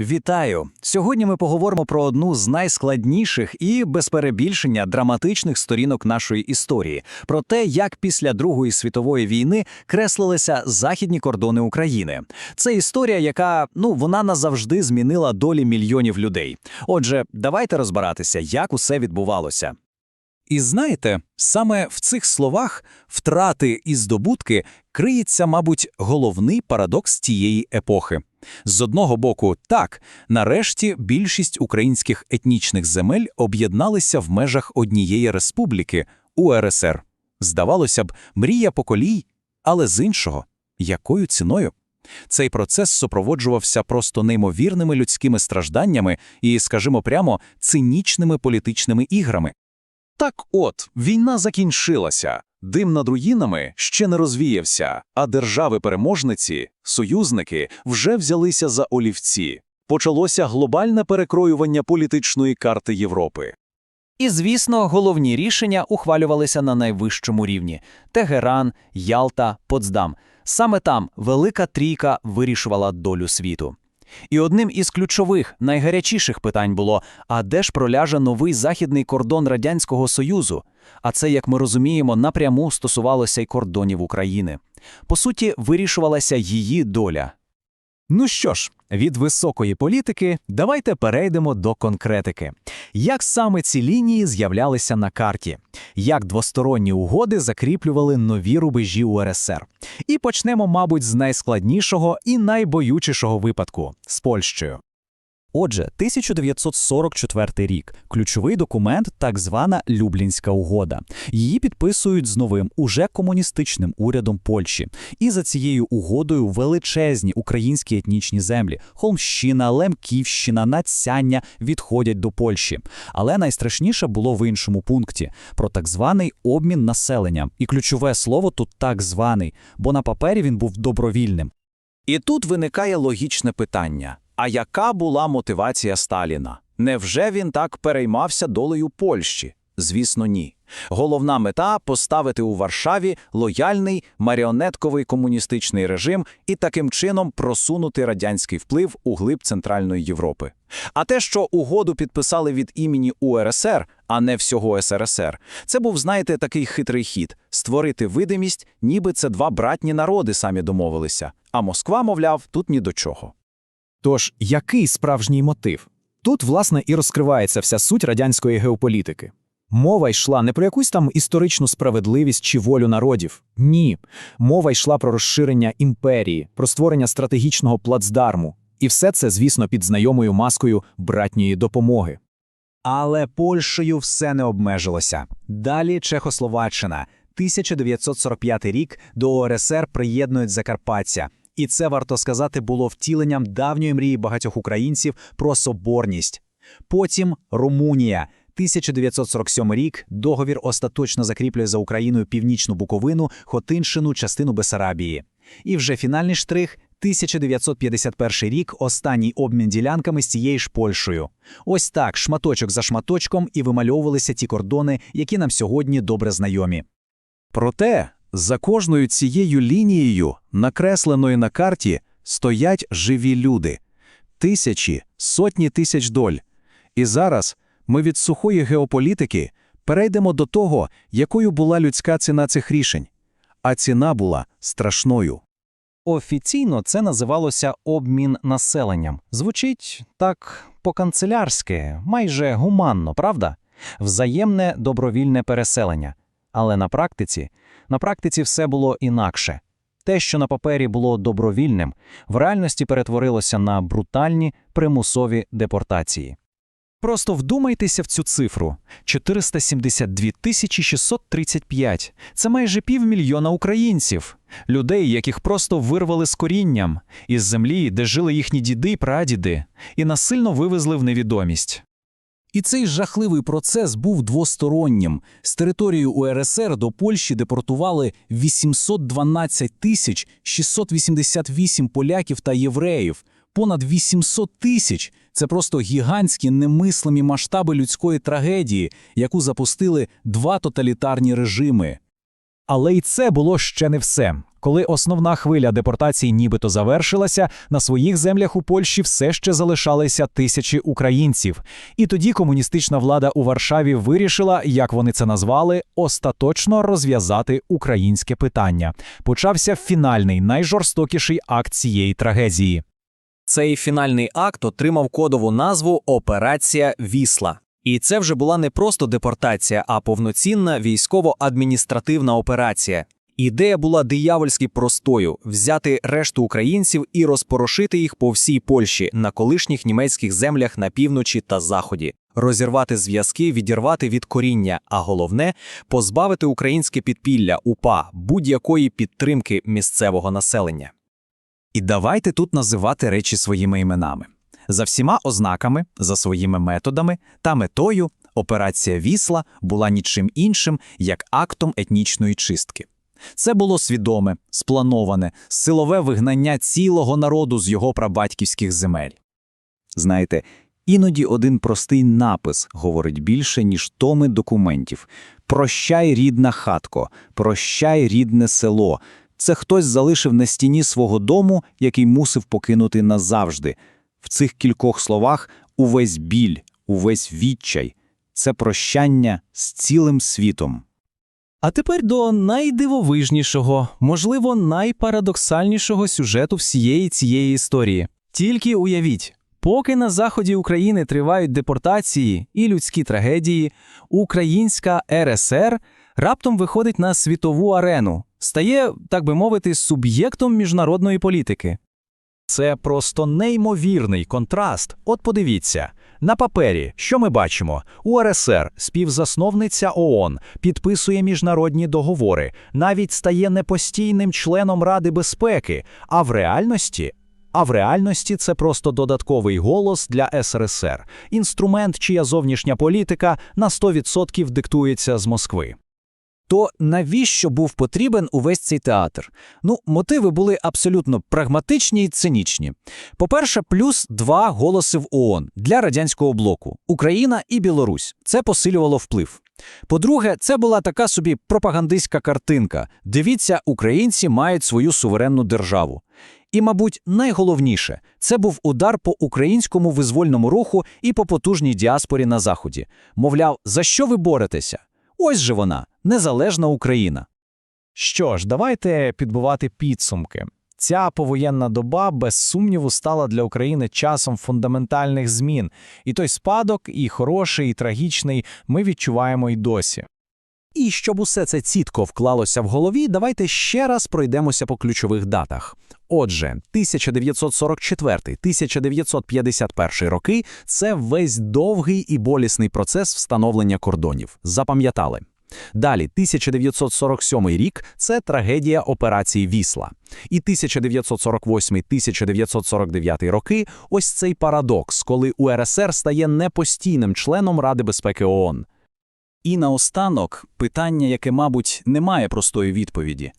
Вітаю! Сьогодні ми поговоримо про одну з найскладніших і, без перебільшення, драматичних сторінок нашої історії, про те, як після Другої світової війни креслилися західні кордони України. Це історія, яка ну вона назавжди змінила долі мільйонів людей. Отже, давайте розбиратися, як усе відбувалося. І знаєте, саме в цих словах втрати і здобутки криється, мабуть, головний парадокс тієї епохи. З одного боку, так, нарешті більшість українських етнічних земель об'єдналися в межах однієї республіки УРСР. Здавалося б, мрія поколій, але з іншого, якою ціною? Цей процес супроводжувався просто неймовірними людськими стражданнями і, скажімо прямо, цинічними політичними іграми. Так от, війна закінчилася, дим над руїнами ще не розвіявся, а держави-переможниці, союзники, вже взялися за олівці. Почалося глобальне перекроювання політичної карти Європи. І, звісно, головні рішення ухвалювалися на найвищому рівні – Тегеран, Ялта, Потсдам. Саме там Велика Трійка вирішувала долю світу. І одним із ключових, найгарячіших питань було, а де ж проляже новий західний кордон Радянського Союзу? А це, як ми розуміємо, напряму стосувалося й кордонів України. По суті, вирішувалася її доля. Ну що ж, від високої політики давайте перейдемо до конкретики. Як саме ці лінії з'являлися на карті? Як двосторонні угоди закріплювали нові рубежі УРСР? І почнемо, мабуть, з найскладнішого і найбоючішого випадку – з Польщею. Отже, 1944 рік. Ключовий документ – так звана Люблінська угода. Її підписують з новим, уже комуністичним урядом Польщі. І за цією угодою величезні українські етнічні землі – Холмщина, Лемківщина, Нацяння – відходять до Польщі. Але найстрашніше було в іншому пункті – про так званий обмін населенням. І ключове слово тут «так званий», бо на папері він був добровільним. І тут виникає логічне питання. А яка була мотивація Сталіна? Невже він так переймався долею Польщі? Звісно, ні. Головна мета поставити у Варшаві лояльний маріонетковий комуністичний режим і таким чином просунути радянський вплив у глиб Центральної Європи. А те, що угоду підписали від імені УРСР, а не всього СРСР, це був, знаєте, такий хитрий хід створити видимість, ніби це два братні народи самі домовилися. А Москва, мовляв, тут ні до чого. Тож, який справжній мотив? Тут, власне, і розкривається вся суть радянської геополітики. Мова йшла не про якусь там історичну справедливість чи волю народів. Ні. Мова йшла про розширення імперії, про створення стратегічного плацдарму. І все це, звісно, під знайомою маскою братньої допомоги. Але Польщею все не обмежилося. Далі Чехословаччина. 1945 рік до ОРСР приєднують Закарпаття. І це, варто сказати, було втіленням давньої мрії багатьох українців про соборність. Потім Румунія. 1947 рік договір остаточно закріплює за Україною північну Буковину, Хотинщину, частину Бесарабії. І вже фінальний штрих 1951 рік останній обмін ділянками з цією ж Польщею. Ось так, шматочок за шматочком, і вимальовувалися ті кордони, які нам сьогодні добре знайомі. Проте за кожною цією лінією, накресленою на карті, стоять живі люди. Тисячі, сотні тисяч доль. І зараз ми від сухої геополітики перейдемо до того, якою була людська ціна цих рішень. А ціна була страшною. Офіційно це називалося обмін населенням. Звучить так по-канцелярськи, майже гуманно, правда? Взаємне добровільне переселення. Але на практиці, на практиці все було інакше. Те, що на папері було добровільним, в реальності перетворилося на брутальні примусові депортації. Просто вдумайтеся в цю цифру: 472 тисячі 635. Це майже півмільйона українців, людей, яких просто вирвали з корінням, із землі, де жили їхні діди й прадіди, і насильно вивезли в невідомість. І цей жахливий процес був двостороннім. З території УРСР до Польщі депортували 812 тисяч 688 поляків та євреїв. Понад 800 тисяч – це просто гігантські немислимі масштаби людської трагедії, яку запустили два тоталітарні режими. Але й це було ще не все. Коли основна хвиля депортацій нібито завершилася, на своїх землях у Польщі все ще залишалися тисячі українців. І тоді комуністична влада у Варшаві вирішила, як вони це назвали, остаточно розв'язати українське питання. Почався фінальний, найжорстокіший акт цієї трагедії. Цей фінальний акт отримав кодову назву Операція Вісла. І це вже була не просто депортація, а повноцінна військово-адміністративна операція. Ідея була диявольськи простою: взяти решту українців і розпорошити їх по всій Польщі на колишніх німецьких землях на півночі та заході, розірвати зв'язки, відірвати від коріння, а головне позбавити українське підпілля УПА будь-якої підтримки місцевого населення. І давайте тут називати речі своїми іменами. За всіма ознаками, за своїми методами та метою операція Вісла була нічим іншим, як актом етнічної чистки. Це було свідоме, сплановане, силове вигнання цілого народу з його прабатьківських земель. Знаєте, іноді один простий напис говорить більше, ніж томи документів. Прощай, рідна хатко, прощай, рідне село. Це хтось залишив на стіні свого дому, який мусив покинути назавжди. В цих кількох словах увесь біль, увесь відчай це прощання з цілим світом. А тепер до найдивовижнішого, можливо, найпарадоксальнішого сюжету всієї цієї історії. Тільки уявіть, поки на заході України тривають депортації і людські трагедії, українська РСР раптом виходить на світову арену, стає, так би мовити, суб'єктом міжнародної політики. Це просто неймовірний контраст. От подивіться. На папері, що ми бачимо? УРСР, співзасновниця ООН, підписує міжнародні договори, навіть стає непостійним членом Ради безпеки. А в реальності? А в реальності це просто додатковий голос для СРСР, інструмент, чия зовнішня політика на 100% диктується з Москви. То навіщо був потрібен увесь цей театр? Ну, мотиви були абсолютно прагматичні і цинічні. По-перше, плюс два голоси в ООН для радянського блоку Україна і Білорусь. Це посилювало вплив. По-друге, це була така собі пропагандистська картинка. Дивіться, українці мають свою суверенну державу. І, мабуть, найголовніше це був удар по українському визвольному руху і по потужній діаспорі на заході. Мовляв, за що ви боретеся? Ось же вона, незалежна Україна. Що ж, давайте підбивати підсумки. Ця повоєнна доба, без сумніву, стала для України часом фундаментальних змін, і той спадок, і хороший, і трагічний, ми відчуваємо й досі. І щоб усе це цітко вклалося в голові, давайте ще раз пройдемося по ключових датах. Отже, 1944-1951 роки – це весь довгий і болісний процес встановлення кордонів. Запам'ятали. Далі, 1947 рік – це трагедія операції Вісла. І 1948-1949 роки – ось цей парадокс, коли УРСР стає непостійним членом Ради безпеки ООН. І наостанок питання, яке, мабуть, не має простої відповіді.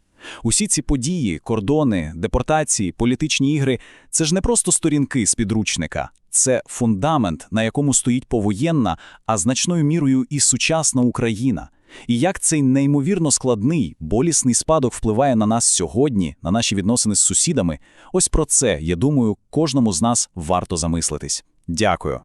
Усі ці події, кордони, депортації, політичні ігри – це ж не просто сторінки з підручника. Це фундамент, на якому стоїть повоєнна, а значною мірою і сучасна Україна. І як цей неймовірно складний, болісний спадок впливає на нас сьогодні, на наші відносини з сусідами, ось про це, я думаю, кожному з нас варто замислитись. Дякую.